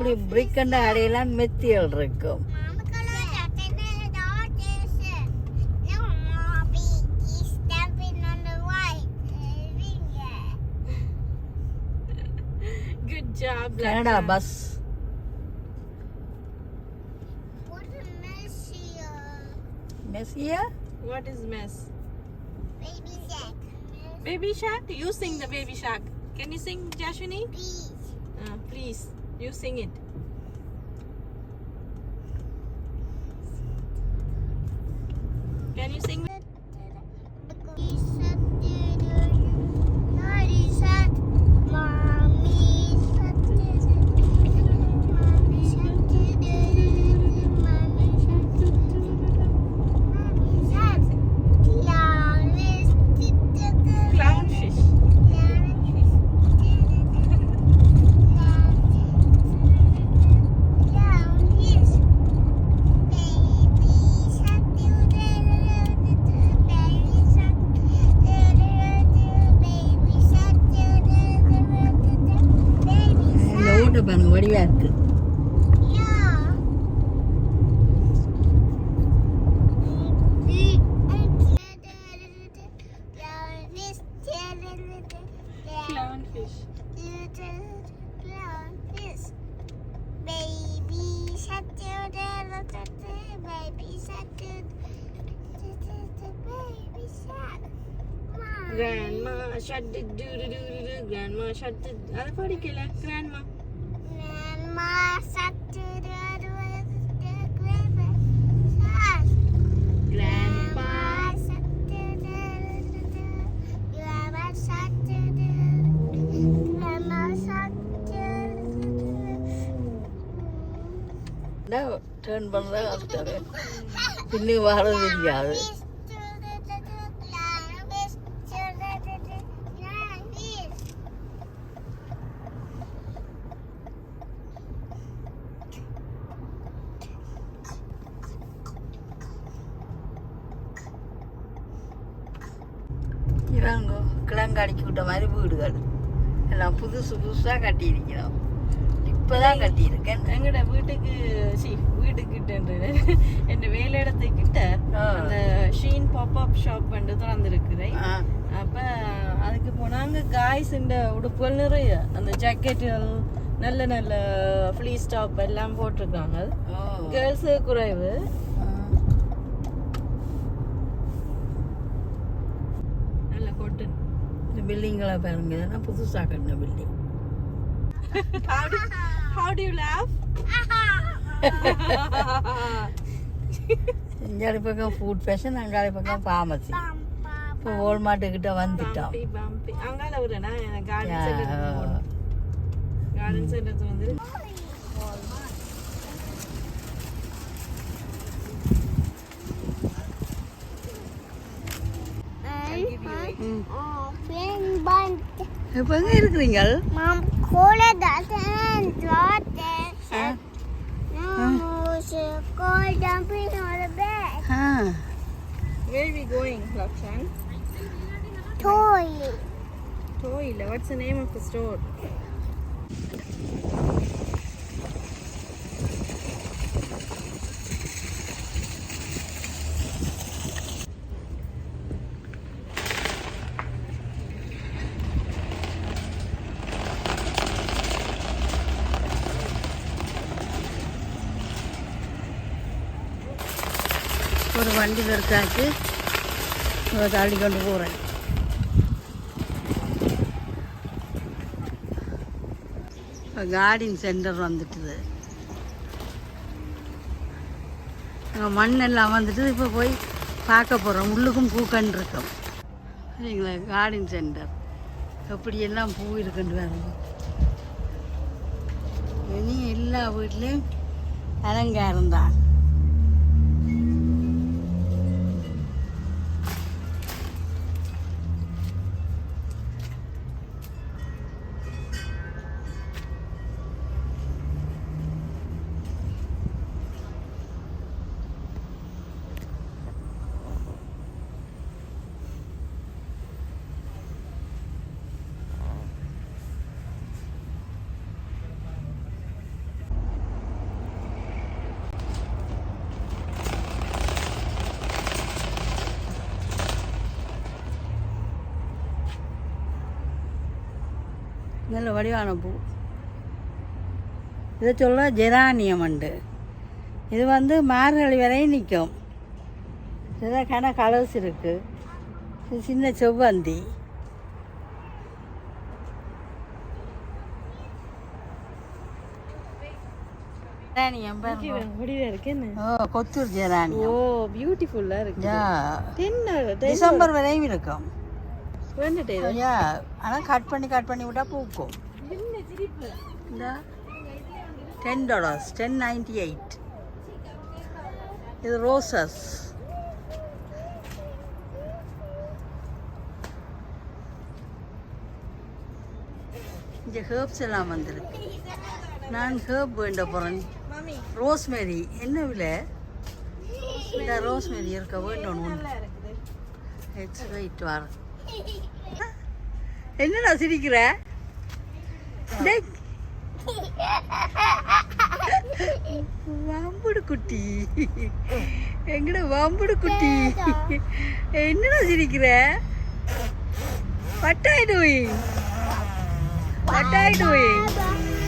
அப்படி பிரிக் கண்ட அடையெல்லாம் மெத்தியல் இருக்கும் Good job, Canada Lakshman. Bus Messiah What is mess? Baby shark? You sing the baby shark. Can you sing, Jashwini? Uh, please, you sing it. Can you sing? do baby shark. Mom. Grandma shut the do do do do do. Grandma shut the. அது படிக்கல grandma. Grandma turn பண்ண கஷ்டமே பின்னி வாழ தெரியாது இவங்க கிளங்காடிக்கு விட்ட மாதிரி வீடுகள் எல்லாம் புதுசு புதுசாக கட்டியிருக்கிறோம் இப்போதான் கட்டியிருக்கேன். எங்கட வீட்டுக்கு சி வீட்டுக்கிட்ட என் வேலை இடத்துக்கிட்ட. அந்த ஷீன் பாப்அப் ஷாப் வந்து திறந்துருக்குறேன் அப்ப அதுக்கு போனாங்க காய்ஸ் இந்த உடுப்புகள் நிறைய. அந்த ஜாக்கெட்டுகள் நல்ல நல்ல ஃப்ளீஸ் டாப் எல்லாம் போட்டிருக்காங்க. கேர்ள்ஸ் குறைவு. நல்ல கொட்டன் இந்த பில்டிங்களை பாருங்க புதுசாக கட்டின building how do, how do you laugh? இங்காடி பக்கம் ஃபுட் ஃபேஷன் அங்காடி பக்கம் ஃபார்மசி இப்போ வால்மார்ட்டு கிட்ட வந்துட்டோம். அங்கால விடுறேனா கார்டன். சென்டர் கார்டன் சென்டர் வந்து இப்போ எங்கே இருக்கிறீங்க? Cola doesn't drop this. No, go jumping on the bed. Ah where are we going Lakshan Toy. toy what's the name of the store ஒரு வண்டி எடுத்தாச்சு தள்ளி கொண்டு போகிறேன் இப்போ கார்டன் சென்டர் வந்துட்டுது. அங்கே மண்ணெல்லாம் வந்துட்டு இப்போ போய் பார்க்க போகிறோம் உள்ளுக்கும் பூக்கன் இருக்கும். சரிங்களா கார்டன் சென்டர் எப்படியெல்லாம் பூ இருக்குன்னு பாருங்க. இனி எல்லா வீட்லேயும் அலங்காரம் தான். வடிவான பூ இதை சொல்ல ஜெரானியம் உண்டு இது வந்து மார்கழி வரையும் நிற்கும் இதில் கன கலர்ஸ் இருக்குது இது சின்ன செவ்வந்தி ஜெரானியம் இருக்கு ஓ கொத்தூர் ஓ ஜெரானியம் பியூட்டிஃபுல்லா இருக்கு யா டென் டிசம்பர் வரையும் இருக்கும் ஆனால் கட் பண்ணி கட் பண்ணி விட்டா பூக்கும். இந்த ten dollars ten ninety eight இது ரோசஸ் இங்கே ஹேர்ப்ஸ் எல்லாம் வந்திருக்கு. நான் ஹேர்ப் வேண்ட போகிறேன் ரோஸ்மேரி என்ன விலை? இந்த ரோஸ்மேரி இருக்க? வேண்டும் இருக்குது. இட்ஸ் வெயிட் வர என்னடா சிரிக்கிற? டேய். குட்டி. எங்கட வம்புடு குட்டி? என்னடா சிரிக்கிற? What are you doing? What are you doing?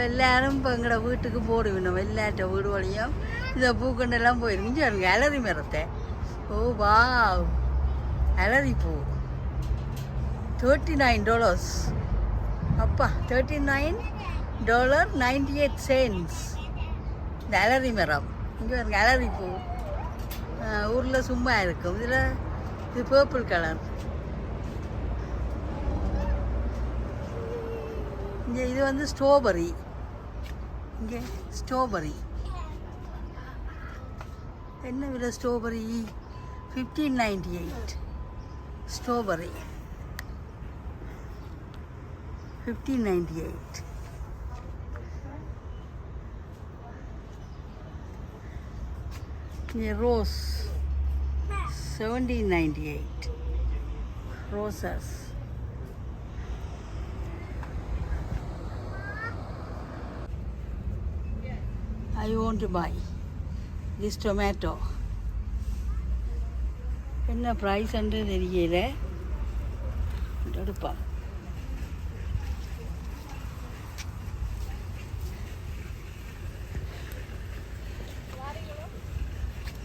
இப்போ எல்லாரும் இப்போ எங்களோட வீட்டுக்கு போடுவினோம் வெள்ளாட்ட வீடு வழியும் இந்த பூக்கண்டெல்லாம் போயிருக்கு இங்கே பாருங்க அலரி மரத்தை ஓ வா அலரி பூ தேர்ட்டி நைன் டாலர்ஸ் அப்பா thirty nine dollar ninety eight cents இந்த அலரி மரம் இங்கே பாருங்க அலரி பூ ஊரில் சும்மா இருக்கும் இதில் இது பர்பிள் கலர் இங்கே இது வந்து ஸ்ட்ராபெரி இங்கே ஸ்ட்ராபெரி என்ன விலை strawberry fifteen ninety eight strawberry fifteen ninety eight இங்கே rose seventeen ninety eight roses I want to buy this tomato. என்ன ப்ரைஸ் என்று தெரியல எடுப்போம்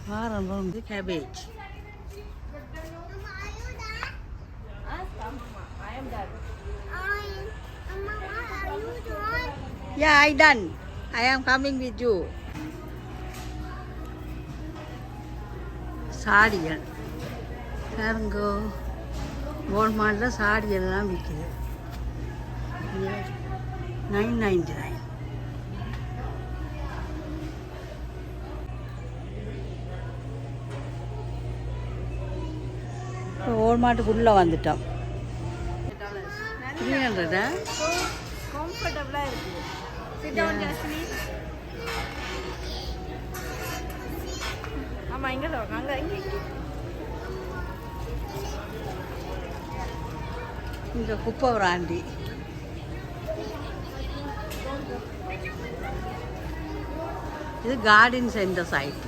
வாரம் வந்து cabbage yeah I done I am coming with you சாடிகள். பாருங்கோ வால்மார்ட்டில் சாடி எல்லாம் விற்கிது நைன் நைன்டி நைன் இப்போ வால்மார்ட்டுக்குள்ளே வந்துட்டோம். த்ரீ ஹண்ட்ரடா கம்ஃபர்டபுளா இருக்குது சிட் டவுன் ஜாஸ்மி ஆமா இங்க தான் அங்க இங்க இங்கே. குப்பை பிராண்டி இது கார்டன் சென்டர் சைட்